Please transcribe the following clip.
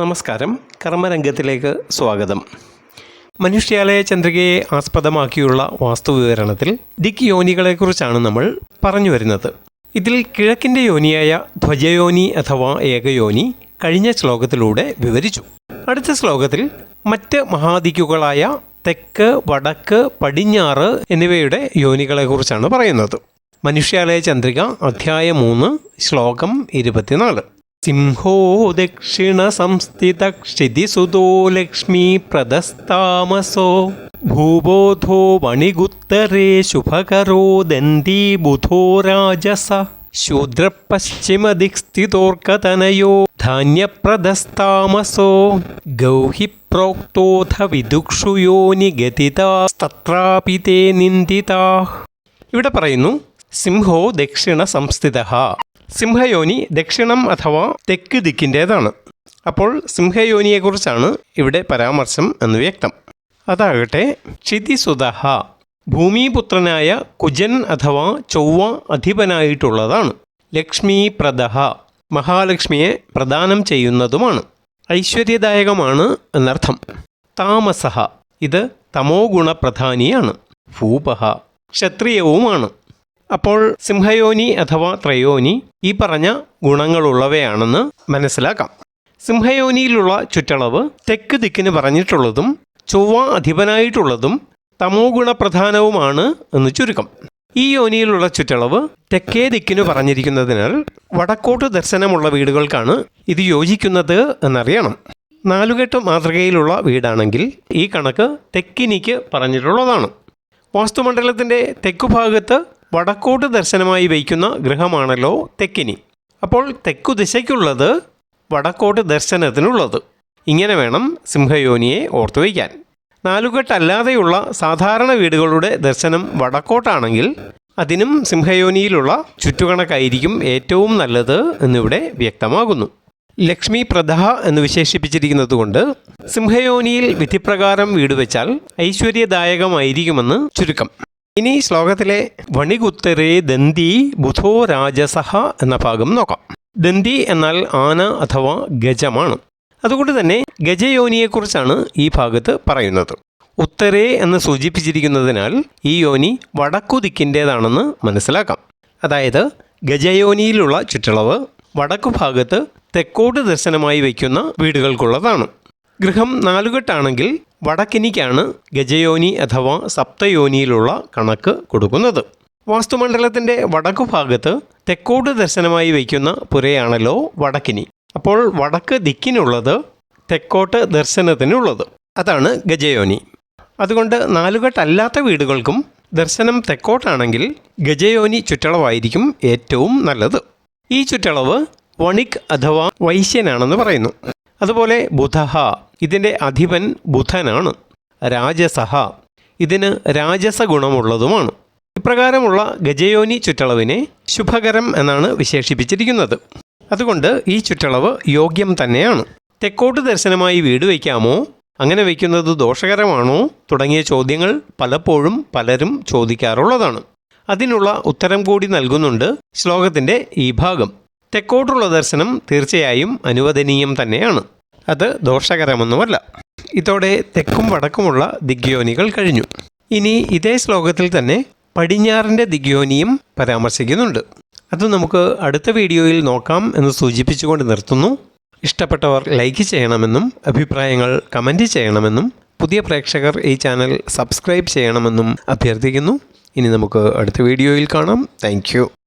നമസ്കാരം. കർമ്മരംഗത്തിലേക്ക് സ്വാഗതം. മനുഷ്യാലയ ചന്ദ്രികയെ ആസ്പദമാക്കിയുള്ള വാസ്തുവിവരണത്തിൽ ദിക് യോനികളെക്കുറിച്ചാണ് നമ്മൾ പറഞ്ഞു വരുന്നത്. ഇതിൽ കിഴക്കിന്റെ യോനിയായ ധ്വജയോനി അഥവാ ഏകയോനി കഴിഞ്ഞ ശ്ലോകത്തിലൂടെ വിവരിച്ചു. അടുത്ത ശ്ലോകത്തിൽ മറ്റ് മഹാദിക്കുകളായ തെക്ക് വടക്ക് പടിഞ്ഞാറ് എന്നിവയുടെ യോനികളെക്കുറിച്ചാണ് പറയുന്നത്. മനുഷ്യാലയ ചന്ദ്രിക അധ്യായ മൂന്ന് ശ്ലോകം ഇരുപത്തിനാല്. ലക്ഷ്മീ പ്രദസ്താമസോ ഭൂബോധോ വണിഗുത്തരേ ശുഭകരോ ദന്തീ ബുധോ രാജസ ശൂദ്രപശ്ചിമദിക്സ്ഥിതോർക്കതനയോ ധാന്യപ്രദസ്താമസോ ഗൗഹി പ്രോക്തോഥ വിദുക്ഷുയോനി ഗതിതാസ്തത്രാപി തേ നിന്ദിതാ ഇവിടെ പറയുന്നു സിംഹോ ദക്ഷിണ സംസ്ഥിത സിംഹയോനി ദക്ഷിണം അഥവാ തെക്ക് ദിക്കിന്റേതാണ്. അപ്പോൾ സിംഹയോനിയെക്കുറിച്ചാണ് ഇവിടെ പരാമർശം എന്ന് വ്യക്തം. അതാകട്ടെ ക്ഷിതിസുതഹ ഭൂമിപുത്രനായ കുജൻ അഥവാ ചൊവ്വ അധിപനായിട്ടുള്ളതാണ്. ലക്ഷ്മീപ്രദഹ മഹാലക്ഷ്മിയെ പ്രദാനം ചെയ്യുന്നതുമാണ്. ഐശ്വര്യദായകമാണ് എന്നർത്ഥം. താമസഹ ഇത് തമോ ഗുണപ്രധാനിയാണ് ഭൂപഹ ക്ഷത്രിയവുമാണ്. അപ്പോൾ സിംഹയോനി അഥവാ ത്രയോനി ഈ പറഞ്ഞ ഗുണങ്ങളുള്ളവയാണെന്ന് മനസ്സിലാക്കാം. സിംഹയോനിയിലുള്ള ചുറ്റളവ് തെക്ക് ദിക്കിന് പറഞ്ഞിട്ടുള്ളതും ചൊവ്വ അധിപനായിട്ടുള്ളതും തമോ ഗുണപ്രധാനവുമാണ് എന്ന് ചുരുക്കം. ഈ യോനിയിലുള്ള ചുറ്റളവ് തെക്കേ ദിക്കിന് പറഞ്ഞിരിക്കുന്നതിനാൽ വടക്കോട്ട് ദർശനമുള്ള വീടുകൾക്കാണ് ഇത് യോജിക്കുന്നത് എന്നറിയണം. നാലുകെട്ട് മാതൃകയിലുള്ള വീടാണെങ്കിൽ ഈ കണക്ക് തെക്കിനിക്ക് പറഞ്ഞിട്ടുള്ളതാണ്. വാസ്തുമണ്ഡലത്തിന്റെ തെക്കുഭാഗത്ത് വടക്കോട്ട് ദർശനമായി വയ്ക്കുന്ന ഗ്രഹമാണല്ലോ തെക്കിനി. അപ്പോൾ തെക്കു ദിശയ്ക്കുള്ളത് വടക്കോട്ട് ദർശനത്തിനുള്ളത്. ഇങ്ങനെ വേണം സിംഹയോനിയെ ഓർത്തു വയ്ക്കാൻ. നാലുകെട്ടല്ലാതെയുള്ള സാധാരണ വീടുകളുടെ ദർശനം വടക്കോട്ടാണെങ്കിൽ അതിനും സിംഹയോനിയിലുള്ള ചുറ്റുകണക്കായിരിക്കും ഏറ്റവും നല്ലത് എന്നിവിടെ വ്യക്തമാകുന്നു. ലക്ഷ്മി പ്രദഹ എന്ന് വിശേഷിപ്പിച്ചിരിക്കുന്നത് കൊണ്ട് സിംഹയോനിയിൽ വിധിപ്രകാരം വീട് വെച്ചാൽ ഐശ്വര്യദായകമായിരിക്കുമെന്ന് ചുരുക്കം. ഇനി ശ്ലോകത്തിലെ വണികുത്തരേ ദന്തി ബുധോ രാജസഹ എന്ന ഭാഗം നോക്കാം. ദന്തി എന്നാൽ ആന അഥവാ ഗജമാണ്. അതുകൊണ്ട് തന്നെ ഗജയോനിയെക്കുറിച്ചാണ് ഈ ഭാഗത്ത് പറയുന്നത്. ഉത്തരേ എന്ന് സൂചിപ്പിച്ചിരിക്കുന്നതിനാൽ ഈ യോനി വടക്കു മനസ്സിലാക്കാം. അതായത് ഗജയോനിയിലുള്ള ചുറ്റളവ് വടക്കു ഭാഗത്ത് തെക്കോട്ട് ദർശനമായി വയ്ക്കുന്ന വീടുകൾക്കുള്ളതാണ്. ഗൃഹം നാലുകെട്ടാണെങ്കിൽ വടക്കിനിക്കാണ് ഗജയോനി അഥവാ സപ്തയോനിയിലുള്ള കണക്ക് കൊടുക്കുന്നത്. വാസ്തുമണ്ഡലത്തിന്റെ വടക്കു ഭാഗത്ത് തെക്കോട്ട് ദർശനമായി വയ്ക്കുന്ന പുരയാണല്ലോ വടക്കിനി. അപ്പോൾ വടക്ക് ദിക്കിനുള്ളത് തെക്കോട്ട് ദർശനത്തിനുള്ളത്. അതാണ് ഗജയോനി. അതുകൊണ്ട് നാലുകെട്ടല്ലാത്ത വീടുകൾക്കും ദർശനം തെക്കോട്ടാണെങ്കിൽ ഗജയോനി ചുറ്റളവായിരിക്കും ഏറ്റവും നല്ലത്. ഈ ചുറ്റളവ് വണിക് അഥവാ വൈശ്യനാണെന്ന് പറയുന്നു. അതുപോലെ ബുധഹ ഇതിന്റെ അധിപൻ ബുധനാണ് രാജസഹ. ഇതിന് രാജസ ഗുണമുള്ളതുമാണ് ഇപ്രകാരമുള്ള ഗജയോനി ചുറ്റളവിനെ ശുഭകരം എന്നാണ് വിശേഷിപ്പിച്ചിരിക്കുന്നത്. അതുകൊണ്ട് ഈ ചുറ്റളവ് യോഗ്യം തന്നെയാണ്. തെക്കോട്ട് ദർശനമായി വീട് വയ്ക്കാമോ? അങ്ങനെ വയ്ക്കുന്നത് ദോഷകരമാണോ? തുടങ്ങിയ ചോദ്യങ്ങൾ പലപ്പോഴും പലരും ചോദിക്കാറുള്ളതാണ്. അതിനുള്ള ഉത്തരം കൂടി നൽകുന്നുണ്ട് ശ്ലോകത്തിന്റെ ഈ ഭാഗം. തെക്കോട്ടുള്ള ദർശനം തീർച്ചയായും അനുവദനീയം തന്നെയാണ്. അത് ദോഷകരമൊന്നുമല്ല. ഇതോടെ തെക്കും വടക്കുമുള്ള ദിഗ്യോനികൾ കഴിഞ്ഞു. ഇനി ഇതേ ശ്ലോകത്തിൽ തന്നെ പടിഞ്ഞാറിന്റെ ദിഗ്യോനിയും പരാമർശിക്കുന്നുണ്ട്. അത് നമുക്ക് അടുത്ത വീഡിയോയിൽ നോക്കാം എന്ന് സൂചിപ്പിച്ചുകൊണ്ട് നിർത്തുന്നു. ഇഷ്ടപ്പെട്ടവർ ലൈക്ക് ചെയ്യണമെന്നും അഭിപ്രായങ്ങൾ കമന്റ് ചെയ്യണമെന്നും പുതിയ പ്രേക്ഷകർ ഈ ചാനൽ സബ്സ്ക്രൈബ് ചെയ്യണമെന്നും അഭ്യർത്ഥിക്കുന്നു. ഇനി നമുക്ക് അടുത്ത വീഡിയോയിൽ കാണാം. താങ്ക്